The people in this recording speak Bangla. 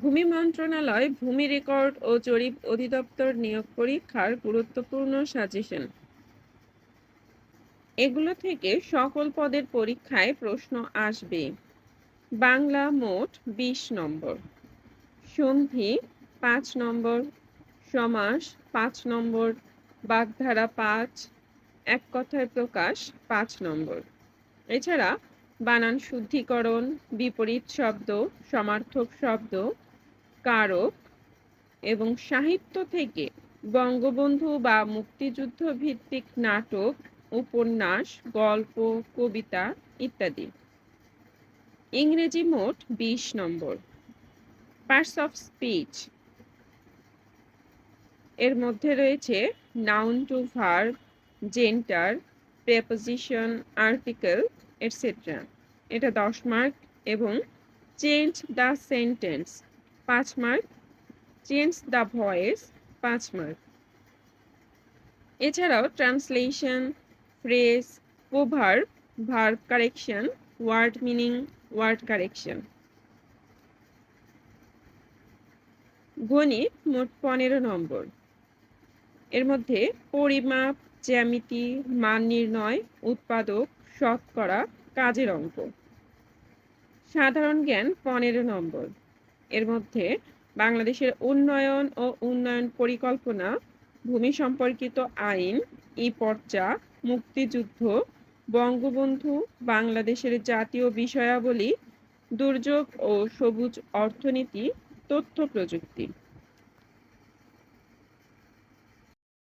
ভূমি মন্ত্রণালয়, ভূমি রেকর্ড ও জরিপ অধিদপ্তর নিয়োগ পরীক্ষার গুরুত্বপূর্ণ সাজেশন। এগুলো থেকে সকল পদের পরীক্ষায় প্রশ্ন আসবে। বাংলা মোট বিশ নম্বর। সন্ধি পাঁচ নম্বর, সমাস পাঁচ নম্বর, বাগধারা পাঁচ, এক কথায় প্রকাশ পাঁচ নম্বর। এছাড়া বানান শুদ্ধিকরণ, বিপরীত শব্দ, সমার্থক শব্দ কারক এবং সাহিত্য থেকে বঙ্গবন্ধু বা মুক্তিযুদ্ধ ভিত্তিক নাটক, উপন্যাস, গল্প, কবিতা ইত্যাদি। ইংরেজি মোট বিশ নম্বর। Parts of speech. এর মধ্যে রয়েছে noun to verb, gender, preposition, article, etcetera. এটা দশ মার্ক এবং চেঞ্জ দ্য সেন্টেন্স। পাঁচ মার্ক, চেঞ্জ দ্য ভয়েস পাঁচ মার্ক। এছাড়াও translation, phrase, proverb, verb correction, word meaning, word correction. গণিত মোট পনেরো নম্বর। এর মধ্যে পরিমাপ, জ্যামিতি, মান নির্ণয়, উৎপাদক, শতকরা, কাজের অঙ্ক। সাধারণ জ্ঞান পনেরো নম্বর। এর মধ্যে বাংলাদেশের উন্নয়ন ও উন্নয়ন পরিকল্পনা, ভূমি সম্পর্কিত আইন, ই পর্চা, মুক্তিযুদ্ধ, বঙ্গবন্ধু, বাংলাদেশের জাতীয় বিষয়াবলী, দুর্যোগ ও সবুজ অর্থনীতি, তথ্য প্রযুক্তি।